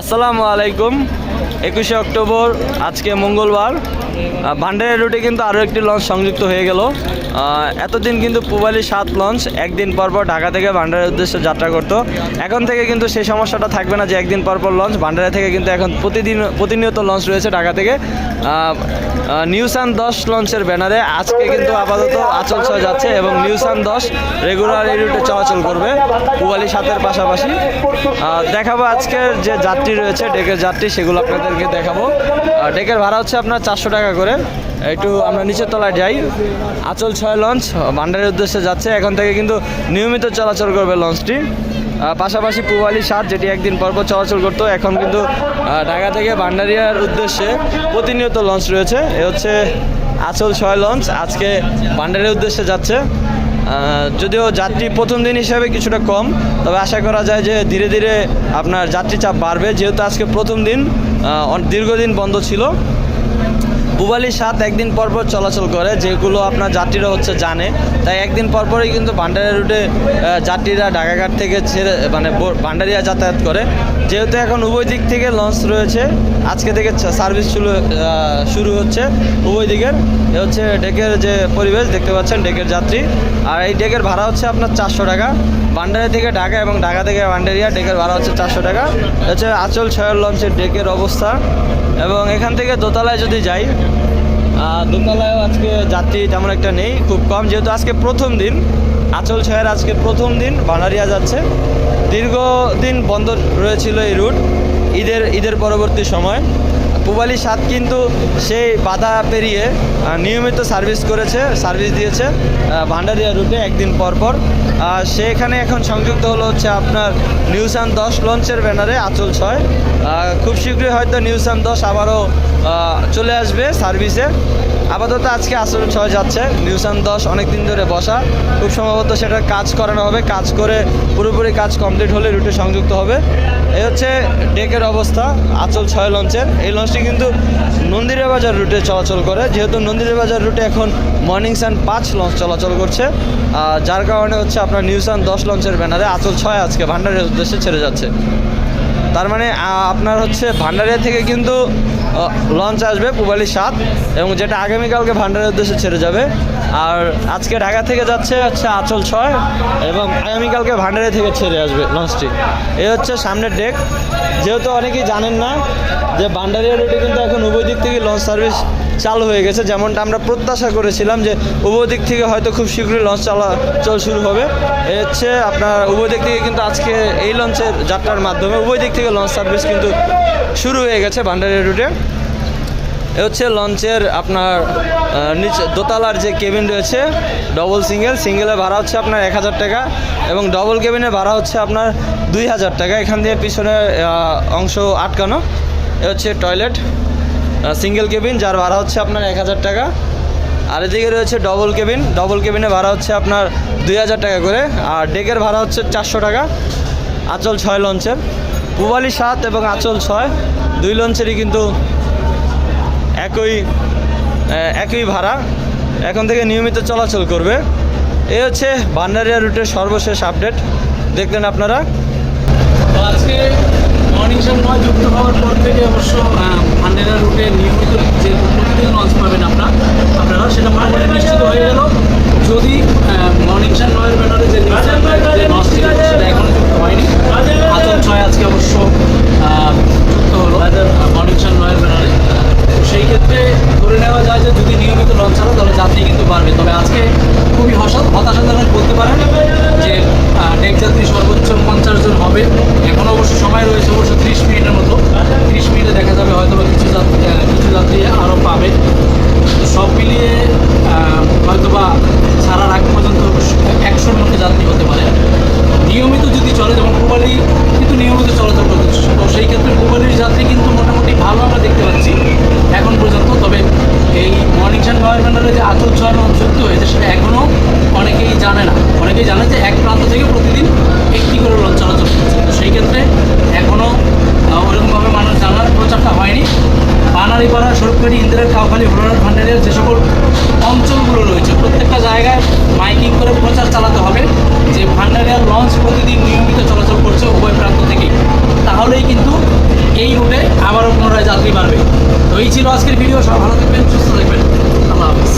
আসসালামু আলাইকুম। একুশে অক্টোবর, আজকে মঙ্গলবার। ভান্ডারের রুটে কিন্তু আরও একটি লঞ্চ সংযুক্ত হয়ে গেল। এতদিন কিন্তু পুবালি সাত লঞ্চ, একদিন পর পর ঢাকা থেকে ভান্ডারের উদ্দেশ্যে যাত্রা করতো। এখন থেকে কিন্তু সেই সমস্যাটা থাকবে না যে একদিন পর পর লঞ্চ, ভান্ডারে থেকে কিন্তু এখন প্রতিদিন, প্রতিনিয়ত লঞ্চ রয়েছে ঢাকা থেকে। নিউসান দশ লঞ্চের ব্যানারে আজকে কিন্তু আপাতত আচল ছয় যাচ্ছে এবং নিউসান দশ রেগুলার এই রুটে চলাচল করবে পুবালি সাতের পাশাপাশি। দেখাবো আজকের যে যাত্রী রয়েছে, ডেকের যাত্রী, সেগুলো আপনাদেরকে দেখাবো। ডেকের ভাড়া হচ্ছে আপনার চারশো টাকা করে। একটু আমরা নিচের তলায় যাই। আচল ছয় লঞ্চ, ভান্ডারের উদ্দেশ্যে যাচ্ছে। এখন থেকে কিন্তু নিয়মিত চলাচল করবে লঞ্চটি। পাশাপাশি পুবালি সাত, যেটি একদিন পর পর চলাচল করতো, এখন কিন্তু ঢাকা থেকে ভান্ডারিয়ার উদ্দেশ্যে প্রতিনিয়ত লঞ্চ রয়েছে। এ হচ্ছে আচল ছয় লঞ্চ, আজকে ভান্ডারের উদ্দেশ্যে যাচ্ছে। যদিও যাত্রী প্রথম দিন হিসাবে কিছুটা কম, তবে আশা করা যায় যে ধীরে ধীরে আপনার যাত্রী চাপ বাড়বে, যেহেতু আজকে প্রথম দিন দীর্ঘদিন বন্ধ ছিল। পুবালি সাত একদিন পর পর চলাচল করে, যেগুলো আপনার যাত্রীরা হচ্ছে জানে। তাই একদিন পর পরই কিন্তু ভান্ডারিয়া রুটে যাত্রীরা ঢাকাঘাট থেকে ছেড়ে মানে ভান্ডারিয়া যাতায়াত করে। যেহেতু এখন উভয় দিক থেকে লঞ্চ রয়েছে, আজকে থেকে সার্ভিস শুরু শুরু হচ্ছে উভয় দিকের। এ হচ্ছে ডেকের যে পরিবেশ, দেখতে পাচ্ছেন ডেকের যাত্রী। আর এই ডেকের ভাড়া হচ্ছে আপনার চারশো টাকা। ভান্ডারি থেকে ঢাকা এবং ঢাকা থেকে ভান্ডারিয়া, ডেকের ভাড়া হচ্ছে চারশো টাকা। হচ্ছে আচল ছয়ের লঞ্চের ডেকের অবস্থা। এবং এখান থেকে দোতলায় যদি যাই দোতলায়ও আজকে যাত্রী তেমন একটা নেই, খুব কম, যেহেতু আজকে প্রথম দিন। আচল ছয়ের আজকে প্রথম দিন বানারিয়া যাচ্ছে। দীর্ঘদিন বন্ধ রয়েছিল এই রুট। ঈদের ঈদের পরবর্তী সময়। পুবালি সাত কিন্তু সেই বাধা পেরিয়ে নিয়মিত সার্ভিস করেছে, সার্ভিস দিয়েছে ভান্ডারিয়া রুটে একদিন পর পর। সেখানে এখন সংযুক্ত হলো হচ্ছে আপনার নিউসান দশ লঞ্চের ব্যানারে, আচল ছয়। খুব শীঘ্রই হয়তো নিউসান দশ আবারও চলে আসবে সার্ভিসে। আপাতত আজকে আসল ছয় যাচ্ছে, নিউসান দশ অনেক দিন ধরে বসা। খুব সম্ভবত সেটা কাজ করানো হবে, কাজ করে পুরোপুরি কাজ কমপ্লিট হলে রুটে সংযুক্ত হবে। এই হচ্ছে ডেকের অবস্থা, আচল ছয় লঞ্চের, এই লঞ্চটি কিন্তু নন্দিরা বাজার রুটে চলাচল করে। যেহেতু নন্দিরা বাজার রুটে এখন মর্নিং সান পাঁচ লঞ্চ চলাচল করছে। যার কারণে হচ্ছে আপনার নিউসান দশ লঞ্চের ব্যানারে আচল ছয় আজকে। ভান্ডারের উদ্দেশ্যে ছেড়ে যাচ্ছে। তার মানে আপনার হচ্ছে ভান্ডারিয়া থেকে কিন্তু লঞ্চ আসবে পুবালি সাত এবং যেটা আগামীকালকে ভান্ডারের উদ্দেশ্যে ছেড়ে যাবে। আর আজকে ঢাকা থেকে যাচ্ছে হচ্ছে আঁচল ছয় এবং আগামীকালকে ভান্ডারিয়া থেকে ছেড়ে আসবে লঞ্চটি এ হচ্ছে সামনের ডেক যেহেতু অনেকেই জানেন না যে ভান্ডারিয়া রুটে কিন্তু এখন উভয় দিক থেকে লঞ্চ সার্ভিস চালু হয়ে গেছে। যেমনটা আমরা প্রত্যাশা করেছিলাম যে উভয় দিক থেকে হয়তো খুব শীঘ্রই লঞ্চ চলাচল শুরু হবে। এ হচ্ছে আপনার উভয় দিক থেকে কিন্তু আজকে এই লঞ্চের যাত্রার মাধ্যমে উভয় দিক থেকে লঞ্চ সার্ভিস কিন্তু শুরু হয়ে গেছে ভান্ডারিয়া রুটে এ। হচ্ছে লঞ্চের আপনার নিচে দোতলার যে কেবিন রয়েছে ডবল সিঙ্গেল সিঙ্গেলের ভাড়া হচ্ছে আপনার এক হাজার টাকা এবং ডবল কেবিনের ভাড়া হচ্ছে আপনার দুই হাজার টাকা। এখান দিয়ে পিছনের আহ, অংশ আটকানো। এ হচ্ছে টয়লেট সিঙ্গেল কেবিন যার ভাড়া হচ্ছে আপনার এক হাজার টাকা। আর এদিকে রয়েছে ডবল কেবিন ডবল কেবিনে ভাড়া হচ্ছে আপনার দুই হাজার টাকা করে। আর ডেকের ভাড়া হচ্ছে চারশো টাকা। আচল ছয় লঞ্চের। পুবালি সাত এবং আচল ছয়। দুই লঞ্চেরই কিন্তু একই একই ভাড়া। এখন থেকে নিয়মিত চলাচল করবে। এ হচ্ছে ভান্ডারিয়া রুটের সর্বশেষ আপডেট দেখলেন আপনারা। আজকে মর্নিং সময় যুক্ত হওয়ার পর থেকে অবশ্য ভান্ডেরা রুটে নিয়মিত যে প্রতিদিন লঞ্চ পাবেন আপনারা আপনারা সেটা নিশ্চিত হয়ে গেল যদি মর্নিং সান নয়ের ব্যানারে যে নিউজ যে লঞ্চ ছিল সেটা এখনও যুক্ত হয়নি আচল ছয় আজকে অবশ্য আহ, যুক্ত হলো মর্নিং সান নয়ের ব্যানারে তো সেই ক্ষেত্রে ধরে নেওয়া যায় যে যদি নিয়মিত লঞ্চ চালায় তাহলে যাত্রী কিন্তু বাড়বে তবে আজকে খুবই হসা হতাশাজনক বলতে পারেন যে আহ, ডেক যাত্রী সর্বোচ্চ পঞ্চাশ জন হবে এখনও অবশ্য সময় রয়েছে অবশ্য ত্রিশ মিনিটের মতো ত্রিশ মিনিটে দেখা যাবে হয়তো বা কিছু যাত্রী আহ, কিছু যাত্রী তো সব মিলিয়ে আহ, হয়তো বা ছাড়ার আগ পর্যন্ত একশোর মধ্যে যাত্রী হতে পারে। নিয়মিত যদি চলে যেমন পুবালি কিন্তু নিয়মিত চলাচল করতে তো সেই ক্ষেত্রে পুবালির যাত্রী কিন্তু মোটামুটি ভালো আমরা দেখতে পাচ্ছি এখন পর্যন্ত। তবে এই মর্নিং সান ব্যানারে যে ছয় লঞ্চ যুক্ত হয়েছে সেটা এখনও অনেকেই জানে না। অনেকেই জানে যে এক প্রান্ত প্রচারটা হয়নি। পানারিপাড়া সরকারি ইন্দিরার কাউখালী হরনার ভান্ডারের যে সকল অঞ্চলগুলো রয়েছে, প্রত্যেকটা জায়গায় মাইকিং করে প্রচার চালাতে হবে যে ভান্ডারিয়ার লঞ্চ প্রতিদিন নিয়মিত চলাচল করছে উভয় প্রান্ত থেকে তাহলেই কিন্তু এই রুটে আবারও পুনরায় যাত্রী বাড়বে। তো এই ছিল আজকের ভিডিও সব ভালো থাকবেন, সুস্থ থাকবেন। আল্লাহ হাফিজ।